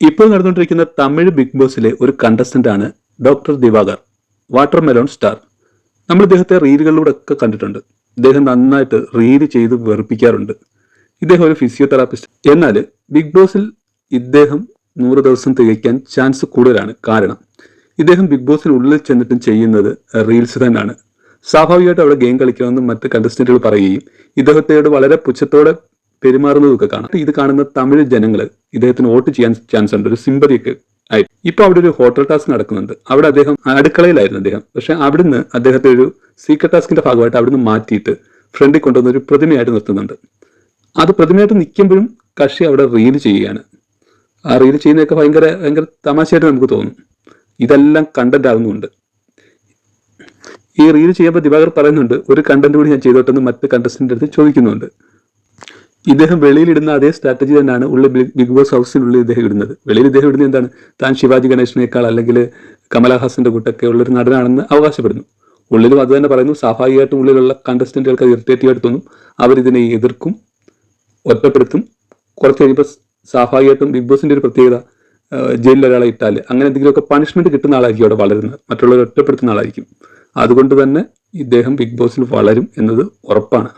ഇപ്പോൾ നടന്നുകൊണ്ടിരിക്കുന്ന തമിഴ് ബിഗ് ബോസിലെ ഒരു കണ്ടസ്റ്റന്റ് ആണ് doctor Diwakar watermelon star നമ്മൾ ഇദ്ദേഹത്തെ റീലുകളിലൂടെ ഒക്കെ കണ്ടിട്ടുണ്ട്. ഇദ്ദേഹം നന്നായിട്ട് റീൽ ചെയ്ത് വെറുപ്പിക്കാറുണ്ട്. ഇദ്ദേഹം ഒരു ഫിസിയോതെറാപ്പിസ്റ്റ് എന്നാൽ ബിഗ് ബോസിൽ ഇദ്ദേഹം നൂറ് ദിവസം തികയ്ക്കാൻ ചാൻസ് കൂടുതലാണ്. കാരണം ഇദ്ദേഹം ബിഗ് ബോസിന് ഉള്ളിൽ ചെന്നിട്ടും ചെയ്യുന്നത് റീൽസ് തന്നെയാണ്. സ്വാഭാവികമായിട്ട് അവിടെ ഗെയിം കളിക്കണമെന്നും മറ്റ് കണ്ടസ്റ്റന്റുകൾ പറയുകയും ഇദ്ദേഹത്തോട് വളരെ പുച്ഛത്തോടെ പെരുമാറുന്നതൊക്കെ കാണാം. ഇത് കാണുന്ന തമിഴ് ജനങ്ങൾ ഇദ്ദേഹത്തിന് വോട്ട് ചെയ്യാൻ ചാൻസ് ഉണ്ട്. ഒരു സിമ്പതിയൊക്കെ ആയി. ഇപ്പൊ അവിടെ ഒരു ഹോട്ടൽ ടാസ്ക് നടക്കുന്നുണ്ട്. അവിടെ അദ്ദേഹം അടുക്കളയിലായിരുന്നു അദ്ദേഹം. പക്ഷെ അവിടുന്ന് അദ്ദേഹത്തെ ഒരു സീക്രട്ട് ടാസ്കിന്റെ ഭാഗമായിട്ട് അവിടുന്ന് മാറ്റിയിട്ട് ഫ്രണ്ടിൽ കൊണ്ടുവന്ന ഒരു പ്രതിമയായിട്ട് നിർത്തുന്നുണ്ട്. അത് പ്രതിമയായിട്ട് നിൽക്കുമ്പോഴും കക്ഷി അവിടെ റീൽ ചെയ്യുകയാണ്. ആ റീൽ ചെയ്യുന്നതൊക്കെ ഭയങ്കര ഭയങ്കര തമാശയായിട്ട് നമുക്ക് തോന്നും. ഇതെല്ലാം കണ്ടന്റ് ആകുന്നുണ്ട്. ഈ റീൽ ചെയ്യുമ്പോൾ ദിവാകർ പറയുന്നുണ്ട് ഒരു കണ്ടന്റ് കൂടി ഞാൻ ചെയ്തോട്ടെന്ന് മറ്റ് കണ്ടസ്റ്റന്റ് അടുത്ത് ചോദിക്കുന്നുണ്ട്. ഇദ്ദേഹം വെളിയിൽ ഇടുന്ന അതേ സ്ട്രാറ്റജി തന്നെയാണ് ഉള്ള ബിഗ് ബോസ് ഹൗസിനുള്ളിൽ ഇദ്ദേഹം ഇടുന്നത്. വെളിയിൽ ഇദ്ദേഹം ഇടുന്നത് എന്താണ്? താൻ ശിവാജി ഗണേശനേക്കാൾ അല്ലെങ്കിൽ കമലഹാസന്റെ കൂട്ടൊക്കെ ഉള്ളൊരു നടനാണെന്ന് അവകാശപ്പെടുന്നു. ഉള്ളിലും അത് തന്നെ പറയുന്നു സ്വാഭാവികമായിട്ടും ഉള്ളിലുള്ള കണ്ടസ്റ്റന്റുകൾക്ക് അത് ഇറിറ്റേറ്റീവ് ആയിട്ട് തോന്നും. അവരിതിനെ എതിർക്കും ഒറ്റപ്പെടുത്തും. കുറച്ച് കഴിയുമ്പോൾ സ്വാഭാവികമായിട്ടും ബിഗ് ബോസിന്റെ ഒരു പ്രത്യേകത ജയിലിൽ ഒരാളെ ഇട്ടാൽ അങ്ങനെ എന്തെങ്കിലുമൊക്കെ പണിഷ്മെന്റ് കിട്ടുന്ന ആളായിരിക്കും അവിടെ വളരുന്നത്. മറ്റുള്ളവരെ ഒറ്റപ്പെടുത്തുന്ന ആളായിരിക്കും. അതുകൊണ്ട് തന്നെ ഇദ്ദേഹം ബിഗ് ബോസിൽ വളരും എന്നത് ഉറപ്പാണ്.